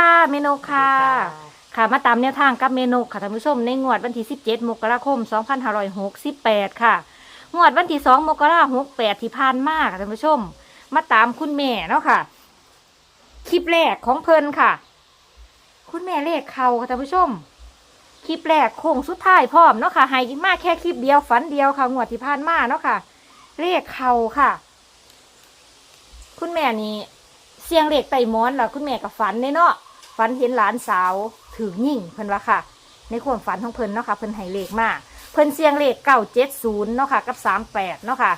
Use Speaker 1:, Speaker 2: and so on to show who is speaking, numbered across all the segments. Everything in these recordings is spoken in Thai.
Speaker 1: ค่ะเมนูค่ะ ค่ะมาตามแนวทางกับเมนูค่ะท่านผู้ชมในงวดวันที่ 17 มกราคม 2568 ค่ะ งวดวันที่ 2 มกราคม 68 ที่ผ่านมาค่ะท่านผู้ชม มาตามคุณแม่เนาะค่ะ คลิปแรกของเพิ่นค่ะ คุณแม่เลขเขาค่ะท่านผู้ชม คลิปแรกโค้งสุดท้ายพร้อมเนาะค่ะให้มาแค่คลิปเดียวฝันเดียวค่ะ งวดที่ผ่านมาเนาะค่ะ เลขเขาค่ะ คุณแม่นี่เสียงเลขไต่หมอนแล้วคุณแม่กับฝันเนาะ ฝันเห็นหลานสาวถือยิ่งเพิ่นว่าค่ะ ในความฝันของเพิ่นเนาะค่ะเพิ่นให้เลขมาเพิ่นเสียงเลขเก้าเจ็ดศูนย์เนาะค่ะกับสามแปดเนาะค่ะ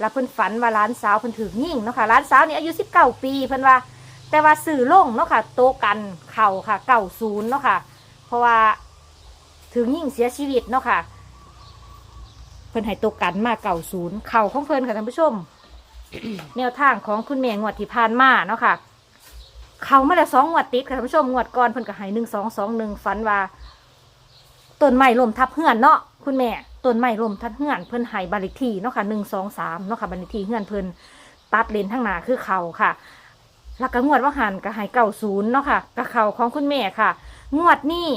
Speaker 1: แล้วเพิ่นฝันว่าหลานสาวเพิ่นถือยิ่งเนาะค่ะหลานสาวนี่อายุสิบเก้าปีเพิ่นว่า แต่ว่าสื่อลงเนาะค่ะโตกันเข่าค่ะเก้าศูนย์เนาะค่ะ เพราะว่าถือยิ่งเสียชีวิตเนาะค่ะเพิ่นให้โตกันมาเก่าศูนย์เข่าของเพิ่นค่ะท่านผู้ชม แนวทางของคุณแม่งวดที่ผ่านมาเนาะค่ะ เขามาแล้วสองงวดติดค่ะท่านผู้ชมงวดก่อนเพิ่นก็ให้หนึ่งสองสองหนึ่งฝันว่าต้นไม้ล่มทับเฮือนเนาะคุณแม่ต้นไม้ล่มทับเฮือนเพิ่นให้บานเลขที่เนาะค่ะหนึ่งสองสามเนาะค่ะบานเลขที่เฮือนเพิ่นตัดเลนทั้งหน้าคือเขาค่ะ แล้วก็งวดว่าหันก็ให้เก้าศูนย์เนาะค่ะกับเขาของคุณแม่ค่ะ งวดนี้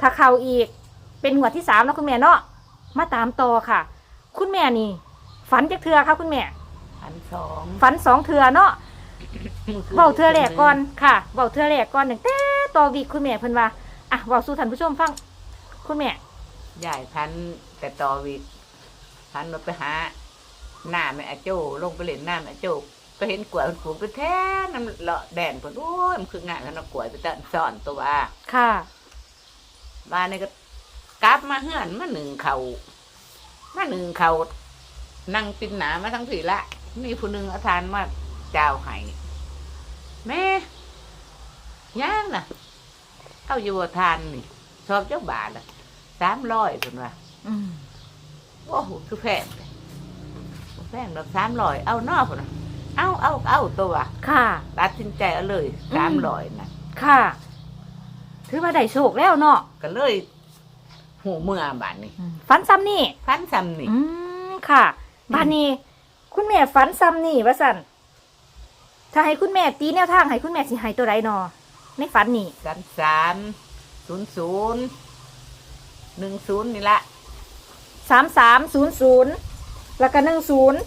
Speaker 1: ถ้าเขาอีกเป็นงวดที่สามแล้วคุณแม่เนาะมาตามต่อค่ะ คุณแม่นี่ฝันจากเทือค่ะคุณแม่
Speaker 2: พันสอง
Speaker 1: ฝันสองเทือเนาะ เบาเทือแรกก่อนค่ะเบาเทือแรกก่อนหนึ่งแต่ต่อวีคคุณแม่เพิ่นว่าอะเบาสู่ท่านผู้ชมฟัง คุณแม่
Speaker 2: ใหญ่พันแต่ต่อวิกพันเราไปหาหน้าแม่อาโจลงไปเล่นหน้าแม่อาโจไปเห็นกล้วยมันปลูกไปแท้น้ำเลาะแดนผลโอ้ยมันคืองานกันเอากล้วยไปตัดซ่อนตัวว่า
Speaker 1: ค่ะ
Speaker 2: บ้านนี่ก็กลับมาเฮือนมาหนึ่งเขามาหนึ่งเขานั่งปินหนามาทั้งผีละมีผู้หนึ่งเอาทานมาเจ้าให้ แม่ย่างน่ะเอาอยู่ว่าทานนี่ชอบเจ้าบาทละสามร้อยคนว่า
Speaker 1: อืม
Speaker 2: โอ้โหคือแพงเลยแพงแบบสามร้อยเอานอกคนน่ะเอาเอาเอาตัว
Speaker 1: ค่ะ
Speaker 2: ตัดสินใจเอาเลย
Speaker 1: อื
Speaker 2: สาม
Speaker 1: ม
Speaker 2: ร้อยนะ
Speaker 1: ค่ะ ถือว่าได้โชคแล้วเนาะ
Speaker 2: ก็เลยหูเมื่อบานนี้
Speaker 1: อืมฝันซ้ำนี่
Speaker 2: พันซ้ำนี่
Speaker 1: อืมค่ะบ้านนี้ คุณแม่ฝันซ้ำนี่ว่าสัน ถ้าให้คุณแม่ตีแนวทางให้คุณแม่สิให้ตัวไรนอในฝันนี่
Speaker 2: สามสามศูนย์ศูนย์หนึ่งศูนย์นี่ละ
Speaker 1: สามสามศูนย์ศูนย์แล้วก็หนึ่งศูนย์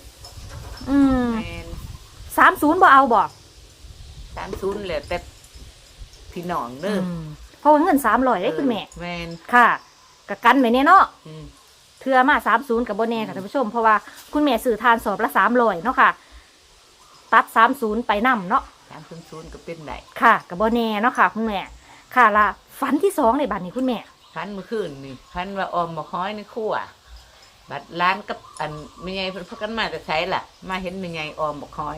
Speaker 1: อืม
Speaker 2: แมน
Speaker 1: สามศูนย์บ่เอาบ่
Speaker 2: สามศูนย์เหลือแต่พี่น้องเด้อ
Speaker 1: อืมเพราะว่าเงินสามร้อยได้คุณแม่
Speaker 2: แมน
Speaker 1: ค่ะกะกันไว้เนี่ยเนาะ
Speaker 2: อืม
Speaker 1: เทือมาสามศูนย์กับโบแน่ค่ะท่านผู้ชม เพราะว่าคุณแม่สื่อทานสอบละสามร้อยเนาะค่ะ ตัดสามศูนย์ไปนํเนาะ
Speaker 2: สามศูนย์ศูนย์ก็เป็นได้
Speaker 1: ค่ะกับโบแน่เนาะค่ะ คุณแม่ค่ะละฝันที่สองในบัดนี้คุณแม่
Speaker 2: พันเมื่อคืนนี่พันว่าออมมาค้อยในครัวบัดร้านกับอันไม่ไงเพิ่นพักกันมาแต่ใช้ล่ะ มาเห็นไม่ไงออมบอกค้อย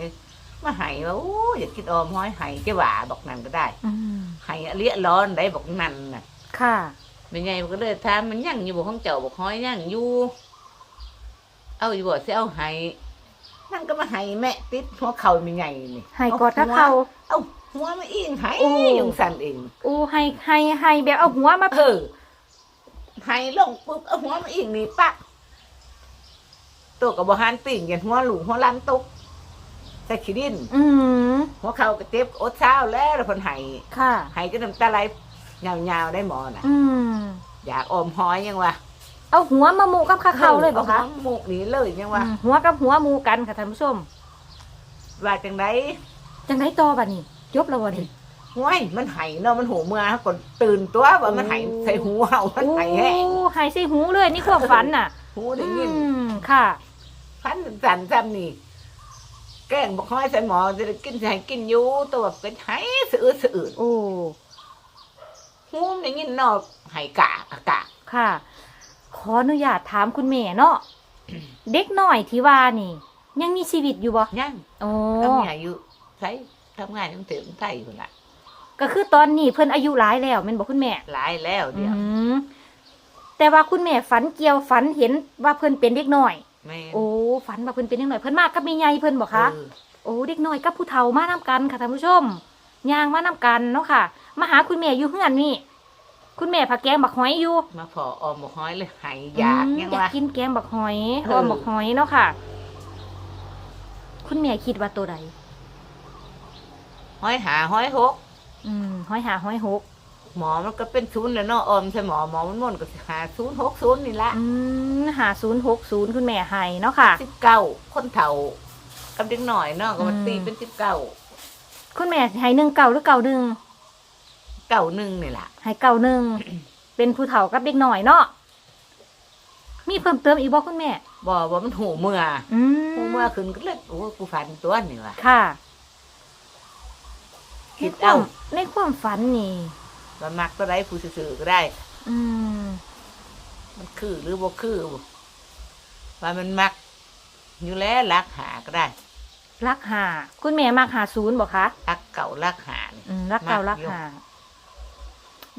Speaker 2: มาไห้ว่าโอ้ยอยากกินออมห้อยไห้เจ้าหว่าบอกนั่นก็ได้
Speaker 1: อืม
Speaker 2: ไห้อะเลี้ยร้อนได้บอกนั่นน่ะ
Speaker 1: ค่ะ
Speaker 2: ไม่ไงมันก็เลยถามมันยังอยู่บอกของเจ้าบอกห้อยยังอยู่เอาอยู่บ่สิเอาไห้ นั่นก็มาไห้แม่ติดหัวเข่าไม่ไงนี่
Speaker 1: ให้กอดถ้าเขา
Speaker 2: เอาหัวมาอิงไห้
Speaker 1: โอ้
Speaker 2: ยงสั่นเอง
Speaker 1: อู้ให้ให้ให้แบบเอาหัวมา
Speaker 2: เออไห้ลงปุ๊บเอาหัวมาอิงนี่ปักตัวกับบหันติ่งอย่างหัวหลูหัวลันตกใส่ขี้ดิน
Speaker 1: อืม
Speaker 2: หัวเข่าก็เจ็บอดเช้าแล้วแล้วคนไห้
Speaker 1: ค่ะ
Speaker 2: ไห้จะน้ำตาไหลยาวๆได้หมอน่ะ
Speaker 1: อืม
Speaker 2: อยากออมห้อยยังวะ
Speaker 1: เอาหัวมาหมูกับข้าเขาเลยบอกคะ
Speaker 2: อหัวหมูกหนีเลยยังวะ
Speaker 1: อืมหัวกับหัวหมูกันค่ะท่านผู้ชม
Speaker 2: ว่าจังได
Speaker 1: จังไรต่อบัดนี้จบแล้ววันนี้
Speaker 2: ห้วยมันไห้เนาะมันหูเมื่อคนตื่นตัวว่ามันไห้ใส่หูเห่ามันไห้แห้ง
Speaker 1: โอ้หายใส่หูเลยนี่ความฝันน่ะ
Speaker 2: หูได้ยิน
Speaker 1: อืมค่ะ
Speaker 2: พันสันซ้ำนี่แกล้งบอกห้อยใส่หมอจะได้กินใส่กินอยู่ตัวเป็นไห้สะอืดสะอืด
Speaker 1: โอ้
Speaker 2: หูมันได้ยินเนอกไห้กะอากะ
Speaker 1: ค่ะ ขออนุญาตถามคุณแม่เนาะ เด็กน้อยที่ว่านี่ ยังมีชีวิตอยู่บ่
Speaker 2: ยัง
Speaker 1: โอ้
Speaker 2: ทำงานอยู่ใช้ทำงานยังถึงไทยคนละ
Speaker 1: ก็คือตอนนี้เพิ่นอายุหลายแล้วแม่นบ่คุณแม่
Speaker 2: หลายแล้วเดียว
Speaker 1: อืมแต่ว่าคุณแม่ฝันเกี่ยวฝันเห็นว่าเพิ่นเป็นเด็กน้อย
Speaker 2: แม่
Speaker 1: โอ้ฝันว่าเพิ่นเป็นเด็กน้อยเพิ่นมากับแม่ใหญ่เพิ่นบ่คะ
Speaker 2: เออ
Speaker 1: โอ้เด็กน้อยกับผู้เฒ่ามานํกันค่ะท่านผู้ชมย่างมานํกันเนาะค่ะมาหาคุณแม่อยู่เฮือนนี่ คุณแม่ผักแกงบักหอยอยู่
Speaker 2: มาพอออมบอกห้อยเลยไห้อยาก
Speaker 1: อืม
Speaker 2: ยัง
Speaker 1: อยาก
Speaker 2: วะ
Speaker 1: กินแกงบักหอย
Speaker 2: เออ
Speaker 1: ออมบักหอยเนาะค่ะ คุณแม่คิดว่าตัวใด
Speaker 2: ห้อยหาห้อยหก
Speaker 1: อืมห้อยหาห้อยหก
Speaker 2: หมอมันก็เป็นศูนย์แล้วเนาะออมใช่หมอหมอมันม่วนก็สิหาศูนย์หกศูนย์นี่ละ
Speaker 1: อืมหาศูนย์หกศูนย์คุณแม่ให้เนาะค่ะ
Speaker 2: สิบเก้าคนเฒ่ากับเด็กหน่อยเนาะก็มัน
Speaker 1: อืม
Speaker 2: ตีเป็นสิบเก้า
Speaker 1: คุณแม่ให้หนึ่งเก่าหรือเก่าหนึ่ง
Speaker 2: เก้าหนึ่งนี่ล่ะ
Speaker 1: ให้เก่าหนึ่ง เป็นผู้เฒ่ากับเด็กหน่อยเนาะ มีเพิ่มเติมอีกบ่คุณแม่
Speaker 2: บ่ว่ามันหูเมื่อ
Speaker 1: อืม
Speaker 2: หูเมื่อขึ้นก็เลยโอ้กูฝันตัวนี่ว่ะ
Speaker 1: ค่ะ
Speaker 2: คิด
Speaker 1: ในควา
Speaker 2: เอา
Speaker 1: มในความฝันนี่
Speaker 2: ว่ามักตัวใดผู้ซื่อๆก็ได้
Speaker 1: อืม
Speaker 2: มันคือหรือบ่คือว่ามันมัก อยู่แล้วรักหาก็ได้
Speaker 1: รักหา คุณแม่มักหาศูนย์บอกคะ
Speaker 2: รักเก่ารักหานี่
Speaker 1: อืมรักเก่า
Speaker 2: มั
Speaker 1: รั
Speaker 2: ก
Speaker 1: ก
Speaker 2: อยู่
Speaker 1: หา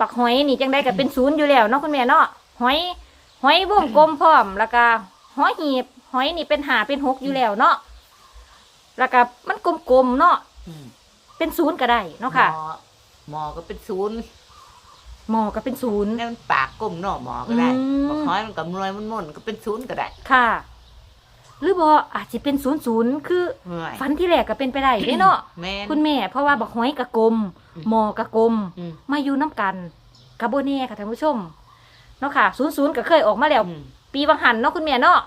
Speaker 1: บักหอยนี่จังได้ก็เป็นศูนย์อยู่แล้วเนาะคุณแม่เนาะหอย หอยวงกลมพร้อมแล้วก็หอยหีบหอยนี่เป็นหาเป็นหกอยู่แล้วเนาะแล้วก็มันกลมๆเนาะ
Speaker 2: อืม
Speaker 1: เป็นศูนย์ก็ได้เนาะค่ะ
Speaker 2: หมอหมอก็เป็นศูนย์
Speaker 1: หมอก็เป็นศูนย์
Speaker 2: นี่นมันปากกลมเนาะหมอก็ได้
Speaker 1: อืม
Speaker 2: บอกน้อยมันกับนวยมันม่นก็เป็นศูนย์ก็ได้
Speaker 1: ค่ะ หรือบออาจจะเป็นศูนย์ศูนย์คือ
Speaker 2: เมื่อย
Speaker 1: ฝันที่แรกก็เป็นไปได้เด้เนาะ
Speaker 2: แม่น
Speaker 1: คุณแม่เพราะว่าบักหอยกะกลม
Speaker 2: อืม
Speaker 1: หมอกะกลม
Speaker 2: อืม
Speaker 1: มาอยู่น้ำกันกะโบเน่ค่ะท่านผู้ชมเนาะค่ะศูนย์ศูนย์ก็เคยออกมาแล้ว
Speaker 2: อืม
Speaker 1: ปีวังหันเนาะคุณแม่เนาะ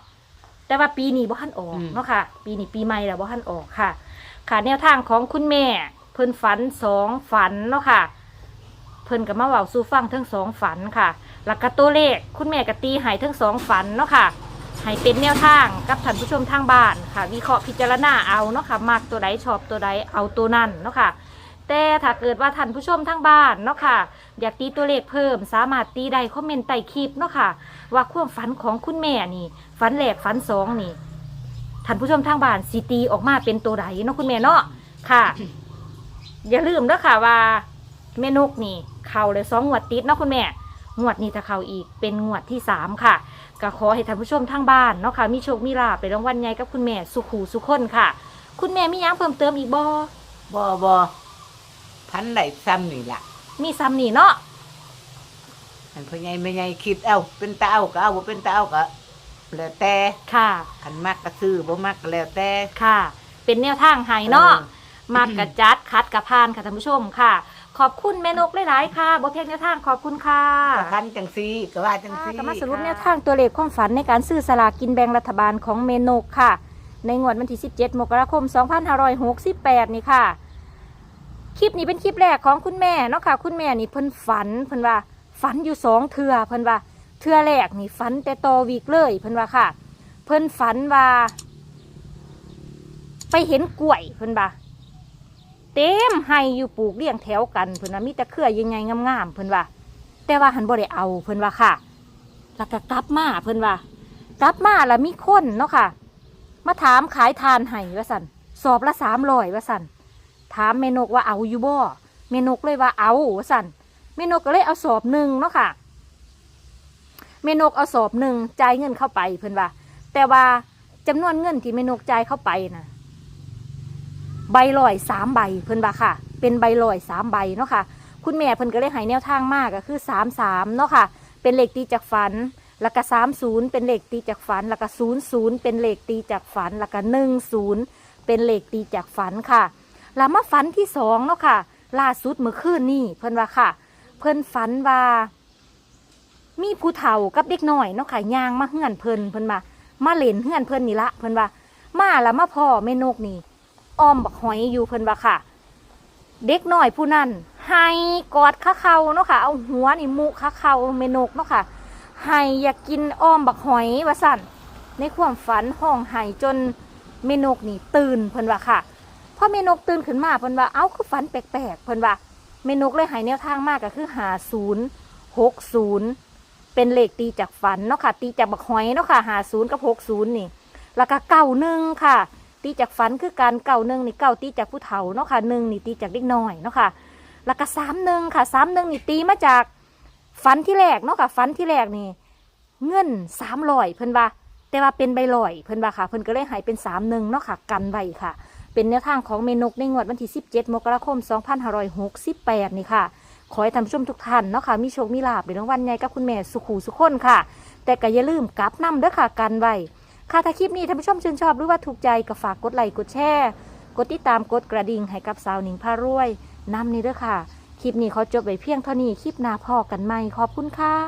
Speaker 1: แต่ว่าปีนี้บ่ทันออก
Speaker 2: อืม
Speaker 1: เนาะค่ะ ปีนี้ปีใหม่แล้วบ่ทันออกค่ะ ค่ะแนวทางของคุณแม่ เพิ่นฝันสองฝันเนาะค่ะ เพิ่นก็มาเว้าสู่ฟังทั้งสองฝันค่ะแล้วก็ตัวเลขคุณแม่ก็ตีให้ทั้งสองฝันเนาะค่ะให้เป็นแนวทางกับท่านผู้ชมทางบ้านค่ะ วิเคราะห์พิจารณาเอาเนาะค่ะมักตัวใดชอบตัวใดเอาตัวนั้นเนาะค่ะ แต่ถ้าเกิดว่าท่านผู้ชมทางบ้านเนาะค่ะ อยากตีตัวเลขเพิ่ม สามารถตีได้คอมเมนต์ใต้คลิปเนาะค่ะ ว่าความฝันของคุณแม่นี่ฝันแหลกฝันสองนี่ท่านผู้ชมทางบ้านสีตีออกมาเป็นตัวใดเนาะคุณแม่เนาะค่ะ อย่าลืมเด้อค่ะว่าแม่นกนี่ เข่าเลยสองงวดติดเนาะคุณแม่งวดนี้ถ้าเขาอีกเป็นงวดที่สามค่ะก็ขอให้ท่านผู้ชมทางบ้านเนาะค่ะมีโชคมีลาภไปรางวัลใหญ่กับคุณแม่สุขูสุขคนค่ะ คุณแม่มียังเพิ่มเติมอีกบ่
Speaker 2: บ่บ่ พันไหลซ้ำนี่ล่ะ
Speaker 1: มีซ้ำนี่เนาะ
Speaker 2: อันพ่อใหญ่แม่ใหญ่คิดเอาเป็นตาเอาก็เอาบ่เป็นตาเอาก็แล้วแต่
Speaker 1: ค่ะ
Speaker 2: คันมักก็ซื้อบ่มักก็แล้วแต่
Speaker 1: ค่ะ เป็นแนวทางให้เนาะ
Speaker 2: ออ
Speaker 1: มากกระจัดคัดกระพานค่ะท่านผู้ชมค่ะ ขอบคุณแม่นกหลายๆค่ะบ่เพียงแนวทางขอบคุณค่ะ
Speaker 2: ก็คันจังซี่ก็ว่าจัง
Speaker 1: ค่ะ
Speaker 2: ซี่
Speaker 1: ก็มาสรุปแนวทางตัวเลขความฝันในการซื้อสลากกินแบ่งรัฐบาลของเมนกค่ะ ในงวดวันที่ 17 มกราคม 2568 นี่ค่ะ คลิปนี้เป็นคลิปแรกของคุณแม่เนาะค่ะ คุณแม่นี่เพิ่นฝันเพิ่นว่าฝันอยู่สองเทือเพิ่นว่าเทือแรกนี่ฝันแต่ตอวีกเลยเพิ่นว่าค่ะ เพิ่นฝันว่า ไปเห็นกล้วยเพิ่นว่าเต็มให้อยู่ปลูกเรียงแถวกันเพิ่นว่ามีแต่เครือยังไงงามๆเพิ่นว่า แต่ว่าหันบ่ได้เอาเพิ่นว่าค่ะแล้วก็กลับมาเพิ่นว่ากลับมาแล้วมีคนเนาะค่ะ มาถามขายทานให้ว่าสันสอบละสามร้อยว่าสัน ถามเมนกว่าเอาอยู่บ่เมนกเลยว่าเอาสันเมนกก็เลยเอาสอบหนึ่งเนาะค่ะเมนกเอาสอบหนึ่งจ่ายเงินเข้าไปเพิ่อนว่า แต่ว่าจำนวนเงินที่เมนกจ่ายเข้าไปนะใบลอยสามใบเพิ่อนว่าค่ะ เป็นใบลอยสามใบเนาะค่ะ คุณแม่เพิ่อนก็เลยให้แนวทางมากก็คือสามสามเนาะค่ะ เป็นเลขตีจากฝันแล้วก็สามศูนย์เป็นเลขตีจากฝันแล้วก็ศูนย์ศูนย์เป็นเลขตีจากฝันแล้วก็หนึ่งศูนย์เป็นเลขตีจากฝันค่ะ แล้วมาฝันที่สองเนาะค่ะ ล่าสุดเมื่อคืนนี่เพิ่นว่าค่ะ เพิ่นฝันว่า มีผู้เฒ่ากับเด็กน้อยเนาะค่ะย่างมาเฮือนเพิ่นเพิ่นมามาเล่นเฮือนเพิ่นนี่ละเพิ่นว่ามาแล้วมาพ่อแม่นกนี่อ้อมบักหอยอยู่เพิ่นว่าค่ะ เด็กน้อยผู้นั้นให้กอดขาเขาเนาะค่ะ เอาหัวนี่มุขาเขาแม่นกเนาะค่ะให้อยากกินอ้อมบักหอยว่าสั่นในความฝันห้องไห้จนเมนกนี่ตื่นเพิ่นว่าค่ะ พอเมนกตื่นขึ้นมาเพิ่นว่าเอ้าคือฝันแปลกๆเพิ่นว่าเมนกเลยหายแนวทางมากก็คือหาศูนย์หกศูนย์เป็นเลขตีจากฝันเนาะค่ะ ตีจากบักหอยเนาะค่ะหาศูนย์กับหกศูนย์นี่ แล้วก็เก้าหนึ่งค่ะ ตีจากฝันคือการเก้าหนึ่งนี่เก้าตีจากผู้เฒ่าเนาะค่ะหนึ่งนี่ตีจากเด็กน้อยเนาะค่ะ แล้วก็สามหนึ่งค่ะสามหนึ่งนี่ตีมาจากฝันที่แรกเนาะค่ะฝันที่แรกนี่เงินสามร้อยเพิ่นว่า แต่ว่าเป็นใบลอยเพิ่นว่าค่ะ เพิ่นก็เลยหายเป็นสามหนึ่งเนาะค่ะ กันไว้ค่ะ เป็นแนวทางของเมนกในงวดวันที่ 17 มกราคม 2568 นี่ค่ะ ขอให้ท่านผู้ชมทุกท่านเนาะค่ะ มีโชค มีลาภในรางวัลใหญ่กับคุณแม่สุขูสุขคนค่ะ แต่ก็อย่าลืมกลับนำเด้อค่ะกันไว้ค่ะถ้าคลิปนี้ท่านผู้ชมชื่นชอบหรือว่าถูกใจก็ฝากกดไลค์กดแชร์กดติดตามกดกระดิ่งให้กับสาวหนิงพารวยนำนี่เด้อค่ะ คลิปนี้เขาจบไปเพียงเท่านี้คลิปหน้าพอกันใหม่ขอบคุณค่ะ